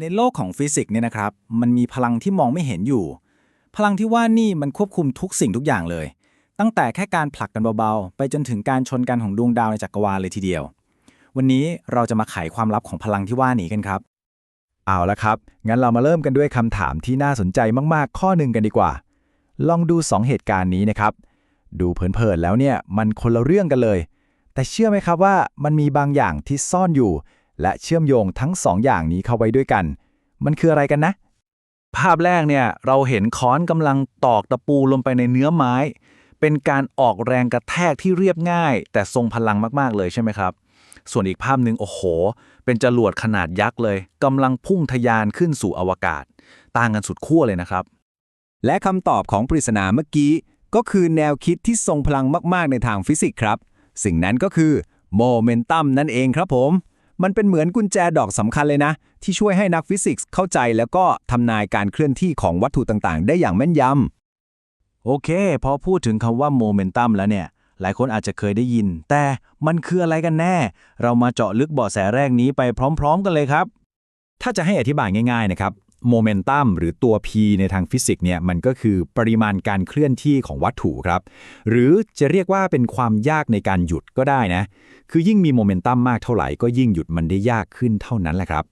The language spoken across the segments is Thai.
ในโลกของฟิสิกส์เนี่ยนะครับ มันมีพลังที่มองไม่เห็นอยู่ พลังที่ว่านี่มันควบคุมทุกสิ่งทุกอย่างเลย ตั้งแต่แค่การผลักกันเบาๆ ไปจนถึงการชนกันของดวงดาวในจักรวาลเลยทีเดียว วันนี้เราจะมาไขความลับของพลังที่ว่านี้กันครับ เอาละครับ งั้นเรามาเริ่มกันด้วยคำถามที่น่าสนใจมากๆ ข้อหนึ่งกันดีกว่า ลองดู 2 เหตุการณ์นี้นะครับ ดูเผินๆแล้วเนี่ยมันคนละเรื่องกันเลย แต่เชื่อไหมครับว่ามันมีบางอย่างที่ซ่อนอยู่ และเชื่อมโยงทั้ง2องอย่างนี้เข้าไว้ด้วยกัน มันคืออะไรกันนะ ภาพแรกเนี่ยเราเห็นค้อนกำลังตอกตะปูลงไปในเนื้อไม้ เป็นการออกแรงกระแทกที่เรียบง่าย แต่ทรงพลังมากๆเลยใช่ไหมครับ ส่วนอีกภาพหนึ่งโอ้โห เป็นจรวดขนาดยักษ์เลยกำลังพุ่งทะยานขึ้นสู่อวกาศ ต่างกันสุดขั้วเลยนะครับ และคำตอบของปริศนาเมื่อกี้ ก็คือแนวคิดที่ทรงพลังมาก ๆ ในทางฟิสิกส์ครับ สิ่งนั้นก็คือโมเมนตัมนั่นเองครับผม มันเป็นเหมือนกุญแจดอกสำคัญเลยนะ ที่ช่วยให้นักฟิสิกส์เข้าใจแล้วก็ทำนายการเคลื่อนที่ของวัตถุต่างๆ ได้อย่างแม่นยำโอเค พอพูดถึงคำว่าโมเมนตัมแล้วเนี่ย หลายคนอาจจะเคยได้ยิน แต่มันคืออะไรกันแน่ เรามาเจาะลึกเบาะแสแรกนี้ไปพร้อม ๆ กันเลยครับ ถ้าจะให้อธิบายง่าย ๆ นะครับ โมเมนตัมหรือตัว p ในทางฟิสิกส์เนี่ยมันก็คือปริมาณการเคลื่อนที่ของวัตถุครับ หรือจะเรียกว่าเป็นความยากในการหยุดก็ได้นะ คือยิ่งมีโมเมนตัมมากเท่าไหร่ก็ยิ่งหยุดมันได้ยากขึ้นเท่านั้นแหละครับ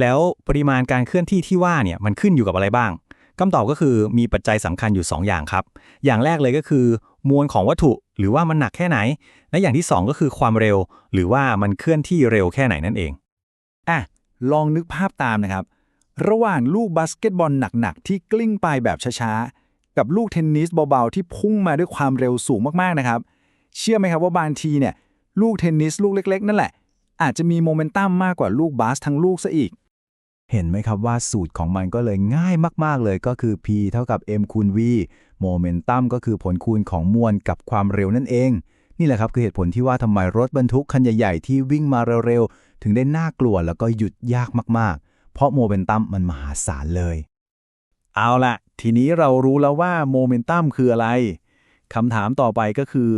แล้วปริมาณการเคลื่อนที่ที่ว่าเนี่ยมันขึ้นอยู่กับอะไรบ้างคำตอบก็คือมีปัจจัยสำคัญอยู่ 2 อย่างครับ อย่างแรกเลยก็คือ มวลของวัตถุหรือว่ามันหนักแค่ไหน และอย่างที่ 2 ก็คือความเร็ว หรือว่ามันเคลื่อนที่เร็วแค่ไหนนั่นเองอะลองนึกภาพตามนะครับ ระหว่างลูกบาสเกตบอลหนักๆ ที่กลิ้งไปแบบช้าๆ กับลูกเทนนิสเบาๆ ที่พุ่งมาด้วยความเร็วสูงมากๆนะครับ เชื่อไหมครับว่าบางทีเนี่ยลูกเทนนิสลูกเล็ก ๆ นั่นแหละ อาจจะมีโมเมนตัมมากกว่าลูกบาสทั้งลูกซะอีก เห็นไหมครับว่าสูตรของมันก็เลยง่ายมากๆเลยก็คือ p เท่ากับ m คูณ v โมเมนตัมก็คือผลคูณของมวลกับความเร็วนั่นเอง นี่แหละครับคือเหตุผลที่ว่าทำไมรถบรรทุกคันใหญ่ๆที่วิ่งมาเร็วๆถึงได้น่ากลัวแล้วก็หยุดยากมากๆ เพราะโมเมนตัมมันมหาศาลเลย เอาละทีนี้เรารู้แล้วว่าโมเมนตัมคืออะไรคำถามต่อไปก็คือ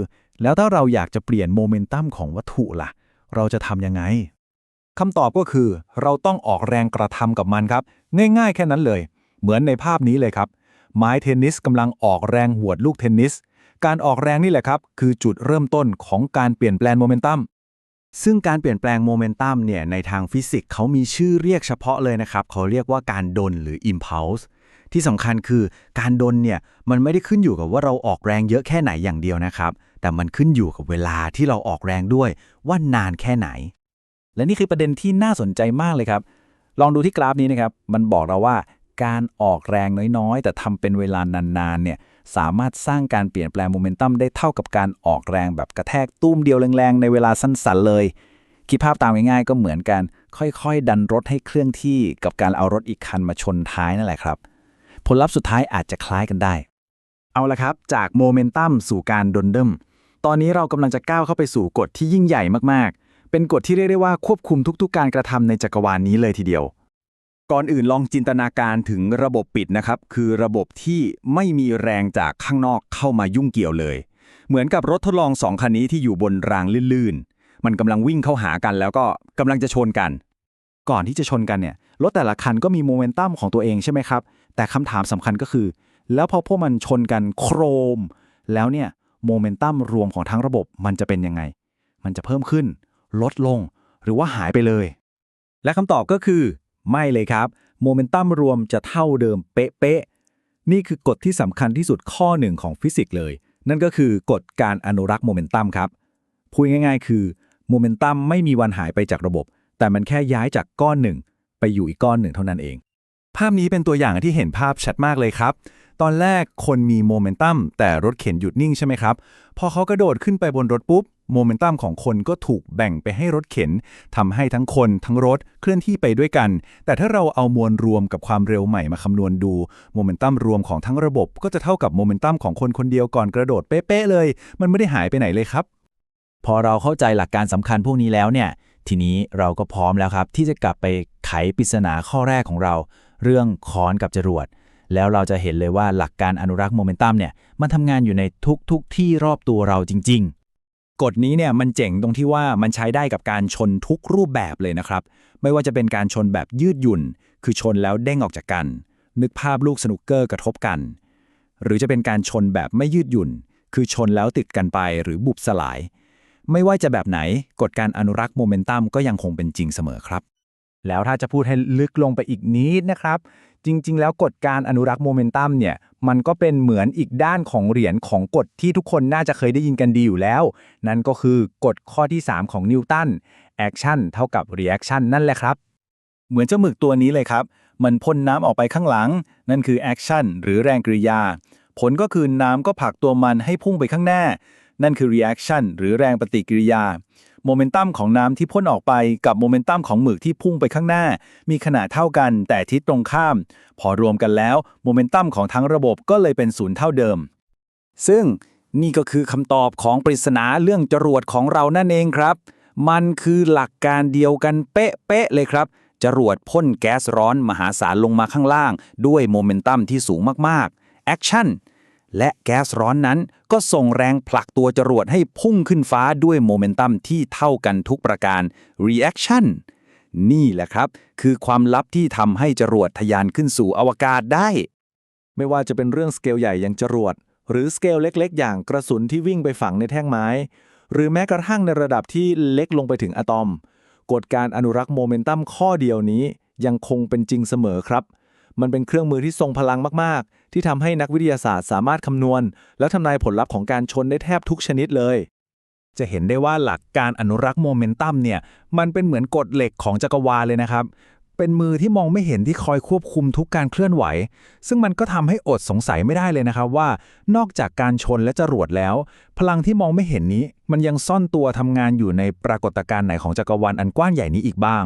แล้วถ้าเราอยากจะเปลี่ยนโมเมนตัมของวัตถุล่ะ เราจะทำยังไงคำตอบก็คือ เราต้องออกแรงกระทำกับมันครับ ง่ายๆ แค่นั้นเลย เหมือนในภาพนี้เลยครับ ไม้เทนนิสกำลังออกแรงหวดลูกเทนนิส การออกแรงนี่แหละครับ คือจุดเริ่มต้นของการเปลี่ยนแปลงโมเมนตัม ซึ่งการเปลี่ยนแปลงโมเมนตัมเนี่ยในทางฟิสิกส์เขามีชื่อเรียกเฉพาะเลยนะครับ เขาเรียกว่าการดนหรือ impulse ที่สำคัญคือการดนเนี่ยมันไม่ได้ขึ้นอยู่กับว่าเราออกแรงเยอะแค่ไหนอย่างเดียวนะครับ แต่มันขึ้นอยู่กับเวลาที่เราออกแรงด้วยว่านานแค่ไหน และนี่คือประเด็นที่น่าสนใจมากเลยครับ ลองดูที่กราฟนี้นะครับ มันบอกเราว่า การออกแรงน้อยๆ แต่ทำเป็นเวลานานๆเนี่ยสามารถสร้างการเปลี่ยนแปลงโมเมนตัมได้เท่ากับการออกแรงแบบกระแทกตุ้มเดียวแรงๆ ในเวลาสั้นๆเลย คิดภาพตามง่ายๆ ก็เหมือนกัน ค่อยๆ ดันรถให้เคลื่อนที่กับการเอารถอีกคันมาชนท้ายนั่นแหละครับ ผลลัพธ์สุดท้ายอาจจะคล้ายกันได้ เอาละครับ จากโมเมนตัมสู่การดนเดิมตอนนี้เรากำลังจะก้าวเข้าไปสู่กฎที่ยิ่งใหญ่มากๆ เป็นกฎที่เรียกได้ว่าควบคุมทุกๆ การกระทำในจักรวาลนี้เลยทีเดียว ก่อนอื่นลองจินตนาการถึงระบบปิดนะครับ คือระบบที่ไม่มีแรงจากข้างนอกเข้ามายุ่งเกี่ยวเลย เหมือนกับรถทดลองสองคันนี้ที่อยู่บนรางลื่นๆ มันกำลังวิ่งเข้าหากันแล้วก็กำลังจะชนกัน ก่อนที่จะชนกันเนี่ยรถแต่ละคันก็มีโมเมนตัมของตัวเองใช่ไหมครับ แต่คำถามสำคัญก็คือ แล้วพอพวกมันชนกันโครม แล้วเนี่ยโมเมนตัมรวมของทั้งระบบมันจะเป็นยังไง มันจะเพิ่มขึ้น ลดลง หรือว่าหายไปเลย และคำตอบก็คือ ไม่เลยครับ โมเมนตัมรวมจะเท่าเดิมเป๊ะๆ นี่คือกฎที่สำคัญที่สุดข้อหนึ่งของฟิสิกส์เลย นั่นก็คือกฎการอนุรักษ์โมเมนตัมครับ พูดง่ายๆ คือโมเมนตัมไม่มีวันหายไปจากระบบ แต่มันแค่ย้ายจากก้อนหนึ่ง ไปอยู่อีกก้อนหนึ่งเท่านั้นเอง ภาพนี้เป็นตัวอย่างที่เห็นภาพชัดมากเลยครับ ตอนแรกคนมีโมเมนตัมแต่รถเข็นหยุดนิ่งใช่ไหมครับ พอเขากระโดดขึ้นไปบนรถปุ๊บ โมเมนตัมของคนก็ถูกแบ่งไปให้รถเข็นทำให้ทั้งคนทั้งรถเคลื่อนที่ไปด้วยกัน แต่ถ้าเราเอามวลรวมกับความเร็วใหม่มาคำนวณดูโมเมนตัมรวมของทั้งระบบ ก็จะเท่ากับโมเมนตัมของคนคนเดียวก่อนกระโดดเป๊ะๆเลย มันไม่ได้หายไปไหนเลยครับ พอเราเข้าใจหลักการสำคัญพวกนี้แล้วเนี่ย ทีนี้เราก็พร้อมแล้วครับ ที่จะกลับไปไขปริศนาข้อแรกของเรา เรื่องค้อนกับจรวดแล้วเราจะเห็นเลยว่าหลักการอนุรักษ์โมเมนตัมเนี่ยมันทำงานอยู่ในทุกๆทที่รอบตัวเราจริง ๆ กฎนี้เนี่ยมันเจ๋งตรงที่ว่ามันใช้ได้กับการชนทุกรูปแบบเลยนะครับ ไม่ว่าจะเป็นการชนแบบยืดหยุ่น คือชนแล้วเด้งออกจากกัน นึกภาพลูกสนุกเกอร์กระทบกัน หรือจะเป็นการชนแบบไม่ยืดหยุ่น คือชนแล้วติดกันไปหรือบุบสลาย ไม่ว่าจะแบบไหนกฎการอนุรักษ์โมเมนตัมก็ยังคงเป็นจริงเสมอครับ แล้วถ้าจะพูดให้ลึกลงไปอีกนิดนะครับ จริง ๆ แล้วกฎการอนุรักษ์โมเมนตัมเนี่ย มันก็เป็นเหมือนอีกด้านของเหรียญของกฎที่ทุกคนน่าจะเคยได้ยินกันดีอยู่แล้ว นั่นก็คือกฎข้อที่ 3 ของนิวตัน action เท่ากับ reaction นั่นแหละครับ เหมือนเจ้าหมึกตัวนี้เลยครับ มันพ่นน้ำออกไปข้างหลัง นั่นคือแอคชั่นหรือแรงกริยา ผลก็คือน้ำก็ผลักตัวมันให้พุ่งไปข้างหน้า นั่นคือ reaction หรือแรงปฏิกิริยา โมเมนตัมของน้ำที่พ่นออกไปกับโมเมนตัมของหมึกที่พุ่งไปข้างหน้า มีขนาดเท่ากัน แต่ทิศตรงข้าม พอรวมกันแล้วโมเมนตัมของทั้งระบบก็เลยเป็นศูนย์เท่าเดิม ซึ่งนี่ก็คือคำตอบของปริศนาเรื่องจรวดของเรานั่นเองครับ มันคือหลักการเดียวกันเป๊ะๆเลยครับ จรวดพ่นแก๊สร้อนมหาศาลลงมาข้างล่าง ด้วยโมเมนตัมที่สูงมากๆแอคชั่น และแก๊สร้อนนั้นก็ส่งแรงผลักตัวจรวดให้พุ่งขึ้นฟ้าด้วยโมเมนตัมที่เท่ากันทุกประการ reaction นี่แหละครับ คือความลับที่ทำให้จรวดทะยานขึ้นสู่อวกาศได้ ไม่ว่าจะเป็นเรื่องสเกลใหญ่อย่างจรวด หรือสเกลเล็กๆ อย่างกระสุนที่วิ่งไปฝังในแท่งไม้ หรือแม้กระทั่งในระดับที่เล็กลงไปถึงอะตอม กฎการอนุรักษ์โมเมนตัมข้อเดียวนี้ยังคงเป็นจริงเสมอครับ มันเป็นเครื่องมือที่ทรงพลังมากๆ ที่ทำให้นักวิทยาศาสตร์สามารถคำนวณ และทำนายผลลัพธ์ของการชนได้แทบทุกชนิดเลย จะเห็นได้ว่าหลักการอนุรักษ์โมเมนตัมเนี่ยมันเป็นเหมือนกฎเหล็กของจักรวาลเลยนะครับ เป็นมือที่มองไม่เห็นที่คอยควบคุมทุกการเคลื่อนไหว ซึ่งมันก็ทำให้อดสงสัยไม่ได้เลยนะครับว่า นอกจากการชนและจรวดแล้ว พลังที่มองไม่เห็นนี้ มันยังซ่อนตัวทำงานอยู่ในปรากฏการณ์ไหนของจักรวาลอันกว้างใหญ่นี้อีกบ้าง